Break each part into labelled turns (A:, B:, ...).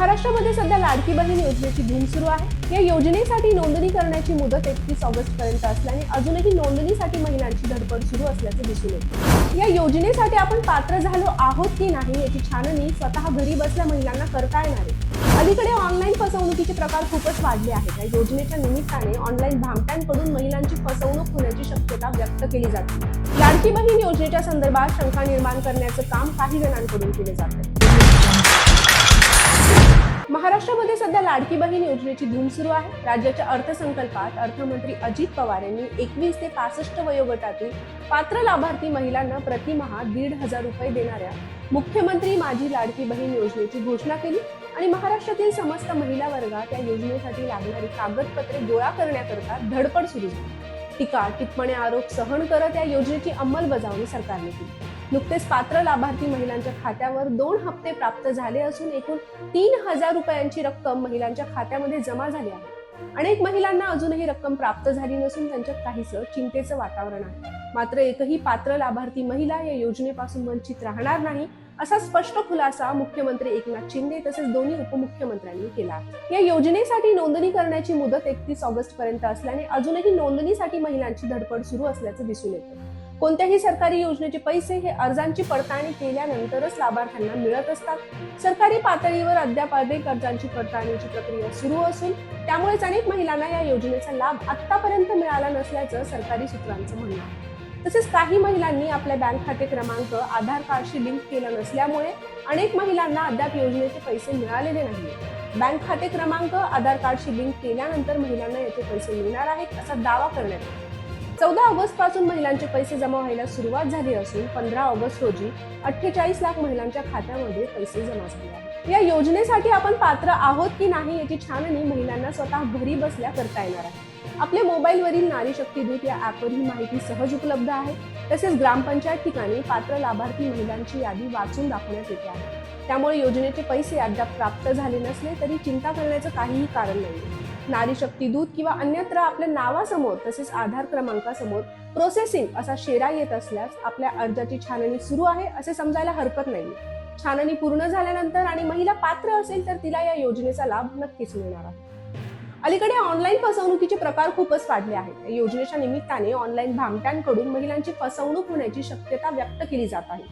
A: महाराष्ट्रामध्ये सध्या लाडकी बहीण योजनेची धूम सुरू आहे. या योजनेसाठी नोंदणी करण्याची मुदत एकतीस ऑगस्ट पर्यंत असल्याने अजूनही नोंदणीसाठी महिलांची धडपड सुरू असल्याचे दिसून येते. या योजनेसाठी आपण पात्र झालो आहोत की नाही याची छाननी स्वतः घरी बसल्या महिलांना करता येणार आहे. अलीकडे ऑनलाईन फसवणुकीचे प्रकार खूपच वाढले आहेत. या योजनेच्या निमित्ताने ऑनलाईन भामट्यांकडून महिलांची फसवणूक होण्याची शक्यता व्यक्त केली जाते. लाडकी बहीण योजनेच्या संदर्भात शंका निर्माण करण्याचं काम काही जणांकडून केले जाते. महाराष्ट्रामध्ये सध्या लाडकी बहीण योजनेची धूम सुरू आहे. राज्याच्या अर्थसंकल्पात अर्थमंत्री अजित पवार यांनी एकवीस ते पासष्ट वयोगटातील पात्र लाभार्थी महिलांना प्रतिमहा दीड हजार रुपये देणाऱ्या मुख्यमंत्री माझी लाडकी बहीण योजनेची घोषणा केली आणि महाराष्ट्रातील समस्त महिला वर्गात या योजनेसाठी लागणारी कागदपत्रे गोळा करण्याकरता धडपड सुरू झाली. टीका टिप्पणे आरोप सहन करत या योजनेची अंमलबजावणी सरकारने केली. नुकतेच पात्र लाभार्थी महिलांच्या खात्यावर दोन हप्ते प्राप्त झाले असून एकूण तीन हजार रुपयांची रक्कम महिलांच्या खात्यामध्ये जमा झाली आहे. अनेक महिलांना अजूनही रक्कम प्राप्त झाली नसून त्यांच्यात काहीसं चिंतेचं वातावरण आहे. मात्र एकही पात्र लाभार्थी महिला या योजनेपासून वंचित राहणार नाही असा स्पष्ट खुलासा मुख्यमंत्री एकनाथ शिंदे तसेच दोन्ही उपमुख्यमंत्र्यांनी केला या योजनेसाठी नोंदणी करण्याची मुदत एकतीस ऑगस्ट पर्यंत असल्याने अजूनही नोंदणीसाठी महिलांची धडपड सुरू असल्याचं दिसून येतं. कोणत्याही सरकारी योजनेचे पैसे हे अर्जांची पडताळणी केल्यानंतरच लाभार्थ्यांना मिळत असतात. सरकारी पातळीवर अद्याप अनेक अर्जांची पडताळणीची प्रक्रिया सुरू असून त्यामुळेच अनेक महिलांना या योजनेचा लाभ आतापर्यंत मिळाला नसल्याचं सरकारी सूत्रांचं म्हणणं आहे. तसेच काही महिलांनी आपल्या बँक खाते क्रमांक आधार कार्डशी लिंक केला नसल्यामुळे अनेक महिलांना अद्याप योजनेचे पैसे मिळालेले नाही बँक खाते क्रमांक आधार कार्डशी लिंक केल्यानंतर महिलांना याचे पैसे मिळणार आहेत असा दावा करण्यात आला. चौदा ऑगस्टपासून महिलांचे पैसे जमा व्हायला सुरुवात झाली असून पंधरा ऑगस्ट रोजी अठ्ठेचाळीस लाख महिलांच्या खात्यामध्ये पैसे जमा झाले आहेत. या योजनेसाठी आपण पात्र आहोत की नाही याची छाननी महिलांना स्वतः घरी बसल्या करता येणार आहे. आपल्या मोबाईलवरील नारी शक्ती दूत या ॲपवर ही माहिती सहज उपलब्ध आहे. तसेच ग्रामपंचायत ठिकाणी पात्र लाभार्थी महिलांची यादी वाचून दाखवण्यात येते आहे. त्यामुळे योजनेचे पैसे अद्याप प्राप्त झाले नसले तरी चिंता करण्याचं काहीही कारण नाही नारी शक्ती दूत किंवा अन्यत्र आपल्या नावासमोर तसेच आधार क्रमांकासमोर प्रोसेसिंग असा शेरा येत असल्यास आपल्या अर्जाची छाननी सुरू आहे असे समजायला हरकत नाही छाननी पूर्ण झाल्यानंतर आणि महिला पात्र असेल तर तिला या योजनेचा लाभ नक्कीच मिळणार आहे. अलीकडे ऑनलाईन फसवणुकीचे प्रकार खूपच वाढले आहेत. योजनेच्या निमित्ताने ऑनलाईन भामट्यांकडून महिलांची फसवणूक होण्याची शक्यता व्यक्त केली जात आहे.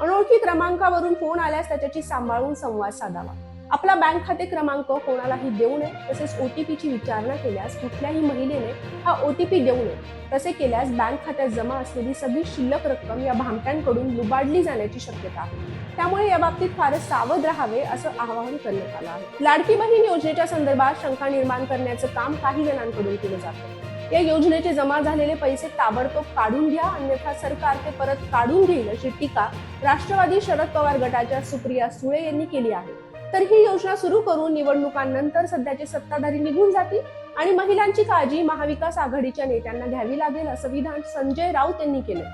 A: अनोळखी क्रमांकावरून फोन आल्यास त्याच्याशी सांभाळून संवाद साधावा. आपला बँक खाते क्रमांक कोणालाही देऊ नये तसेच ओ टी पीची विचारणा केल्यास कुठल्याही महिलेने हा ओ टी पी देऊ नये. तसे केल्यास बँक खात्यात जमा असलेली सगळी शिल्लक रक्कम या भामट्यांकडून लुबाडली जाण्याची शक्यता आहे. त्यामुळे या बाबतीत फारच सावध राहावे असं आवाहन करण्यात आलं आहे. लाडकी बहीण योजनेच्या संदर्भात शंका निर्माण करण्याचं काम काही जणांकडून केलं जातं. या योजनेचे जमा झालेले पैसे ताबडतोब काढून घ्या अन्यथा सरकार ते परत काढून घेईल अशी टीका राष्ट्रवादी शरद पवार गटाच्या सुप्रिया सुळे यांनी केली आहे. तर ही योजना सुरू करून निवडणुकांनंतर सध्याचे सत्ताधारी निघून जातील आणि महिलांची काळजी महाविकास आघाडीच्या नेत्यांना घ्यावी लागेल असं विधान संजय राऊत यांनी केलं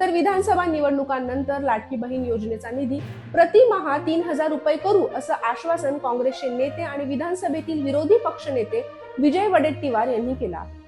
A: तर विधानसभा निवडणुकांनंतर लाडकी बहीण योजनेचा निधी प्रतिमहा तीन हजार रुपये करू असं आश्वासन काँग्रेसचे नेते आणि विधानसभेतील विरोधी पक्षनेते विजय वडेट्टीवार यांनी केलं आहे.